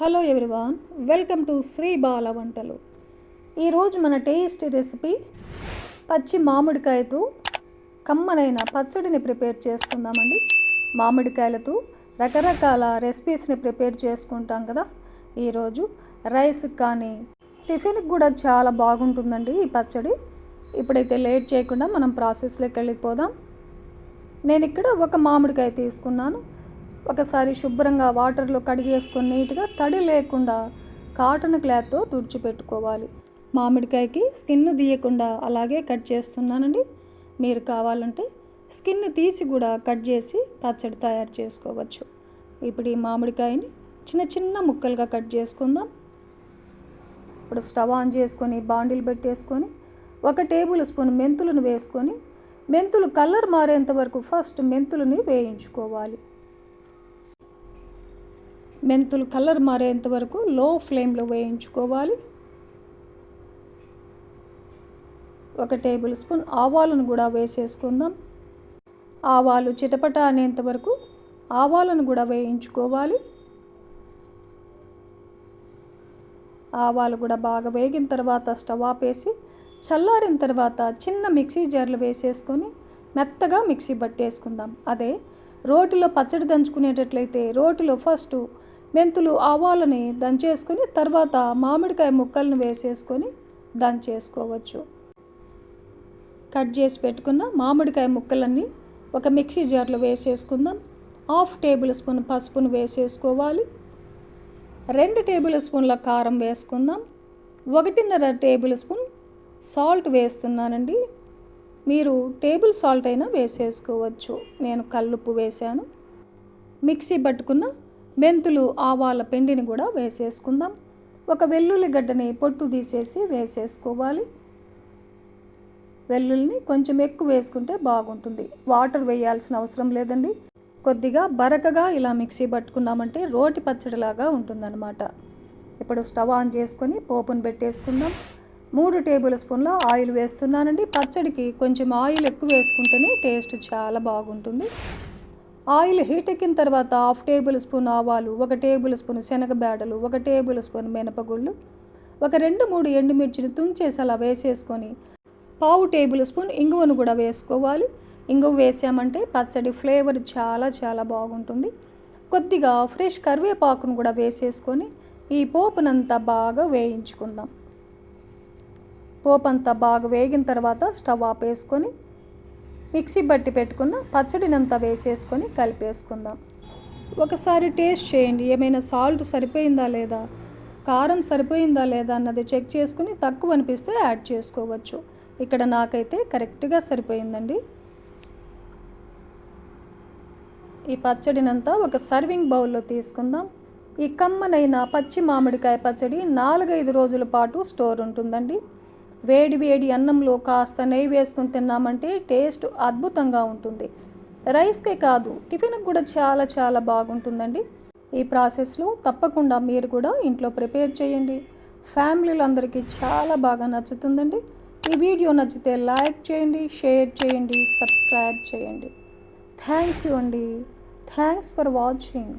Hello everyone welcome to Sri Bala వంటలు. ఈరోజు మన టేస్టీ రెసిపీ పచ్చి మామిడికాయతో కమ్మనైన పచ్చడిని ప్రిపేర్ చేసుకుందామండి. మామిడికాయలతో రకరకాల రెసిపీస్ని ప్రిపేర్ చేసుకుంటాం కదా. ఈరోజు రైస్కి కానీ టిఫిన్కి కూడా చాలా బాగుంటుందండి ఈ పచ్చడి. ఇప్పుడైతే లేట్ చేయకుండా మనం ప్రాసెస్లోకి వెళ్ళిపోదాం. నేను ఇక్కడ ఒక మామిడికాయ తీసుకున్నాను. ఒకసారి శుభ్రంగా వాటర్లో కడిగేసుకొని నీట్గా తడి లేకుండా కాటన్ క్లాత్తో తుడిచిపెట్టుకోవాలి. మామిడికాయకి స్కిన్ తీయకుండా అలాగే కట్ చేస్తున్నానండి. మీరు కావాలంటే స్కిన్ తీసి కూడా కట్ చేసి పచ్చడి తయారు చేసుకోవచ్చు. ఇప్పుడు ఈ మామిడికాయని చిన్న చిన్న ముక్కలుగా కట్ చేసుకుందాం. ఇప్పుడు స్టవ్ ఆన్ చేసుకొని బాండిల్ పెట్టేసుకొని ఒక టేబుల్ స్పూన్ మెంతులను వేసుకొని మెంతులు కలర్ మారేంత వరకు ఫస్ట్ మెంతులని వేయించుకోవాలి. మెంతులు కలర్ మారేంత వరకు లో ఫ్లేమ్లో వేయించుకోవాలి. ఒక టేబుల్ స్పూన్ ఆవాలను కూడా వేసేసుకుందాం. ఆవాలు చిటపట అనేంత వరకు ఆవాలను కూడా వేయించుకోవాలి. ఆవాలు కూడా బాగా వేగిన తర్వాత స్టవ్ ఆపేసి చల్లారిన తర్వాత చిన్న మిక్సీ జార్లు వేసేసుకొని మెత్తగా మిక్సీ పట్టేసుకుందాం అదే రోటిలో పచ్చడి దంచుకునేటట్లయితే రోటిలో ఫస్ట్ మెంతులు ఆవాలని దంచేసుకొని తర్వాత మామిడికాయ ముక్కలను వేసేసుకొని దంచేసుకోవచ్చు. కట్ చేసి పెట్టుకున్న మామిడికాయ ముక్కలన్నీ ఒక మిక్సీ జార్లో వేసేసుకుందాం. హాఫ్ టేబుల్ స్పూన్ పసుపును వేసేసుకోవాలి. రెండు టేబుల్ స్పూన్ల కారం వేసుకుందాం. ఒకటిన్నర టేబుల్ స్పూన్ సాల్ట్ వేస్తున్నానండి. మీరు టేబుల్ సాల్ట్ అయినా వేసేసుకోవచ్చు. నేను కల్లుప్పు వేశాను. మిక్సీ పట్టుకున్న మెంతులు ఆవాల పిండిని కూడా వేసేసుకుందాం. ఒక వెల్లుల్లి గడ్డని పొట్టు తీసేసి వేసేసుకోవాలి. వెల్లుల్లిని కొంచెం ఎక్కువ వేసుకుంటే బాగుంటుంది. వాటర్ వేయాల్సిన అవసరం లేదండి. కొద్దిగా బరకగా ఇలా మిక్సీ పట్టుకున్నామంటే రోటి పచ్చడిలాగా ఉంటుందన్నమాట. ఇప్పుడు స్టవ్ ఆన్ చేసుకొని పోపును పెట్టేసుకుందాం. మూడు టేబుల్ స్పూన్ల ఆయిల్ వేస్తున్నానండి. పచ్చడికి కొంచెం ఆయిల్ ఎక్కువ వేసుకుంటేనే టేస్ట్ చాలా బాగుంటుంది. ఆయిల్ హీట్ ఎక్కిన తర్వాత హాఫ్ టేబుల్ స్పూన్ ఆవాలు ఒక టేబుల్ స్పూన్ శనగ బేడలు ఒక టేబుల్ స్పూన్ మినపగుళ్ళు ఒక రెండు మూడు ఎండుమిర్చిని తుంచేసి అలా వేసేసుకొని పావు టేబుల్ స్పూన్ ఇంగువను కూడా వేసుకోవాలి. ఇంగువ వేసామంటే పచ్చడి ఫ్లేవర్ చాలా చాలా బాగుంటుంది. కొద్దిగా ఫ్రెష్ కరివేపాకును కూడా వేసేసుకొని ఈ పోపునంతా బాగా వేయించుకుందాం. పోపు అంతా బాగా వేగిన తర్వాత స్టవ్ ఆపేసుకొని మిక్సీ బట్టి పెట్టుకున్న పచ్చడినంతా వేసేసుకొని కలిపేసుకుందాం. ఒకసారి టేస్ట్ చేయండి. ఏమైనా సాల్ట్ సరిపోయిందా లేదా? కారం సరిపోయిందా లేదా అన్నది చెక్ చేసుకుని తక్కువ అనిపిస్తే యాడ్ చేసుకోవచ్చు. ఇక్కడ నాకైతే కరెక్ట్గా సరిపోయిందండి. ఈ పచ్చడినంతా ఒక సర్వింగ్ బౌల్లో తీసుకుందాం. ఈ కమ్మనైన పచ్చి మామిడికాయ పచ్చడి నాలుగైదు రోజుల పాటు స్టోర్ ఉంటుందండి. వేడి వేడి అన్నంలో కాస్త నెయ్యి వేసుకుని తిన్నామంటే టేస్ట్ అద్భుతంగా ఉంటుంది. రైస్కే కాదు టిఫిన్కి కూడా చాలా చాలా బాగుంటుందండి. ఈ ప్రాసెస్లో తప్పకుండా మీరు కూడా ఇంట్లో ప్రిపేర్ చేయండి. ఫ్యామిలీలందరికీ చాలా బాగా నచ్చుతుందండి. ఈ వీడియో నచ్చితే లైక్ చేయండి షేర్ చేయండి సబ్స్క్రైబ్ చేయండి. థ్యాంక్ యూ అండి. Thanks for watching.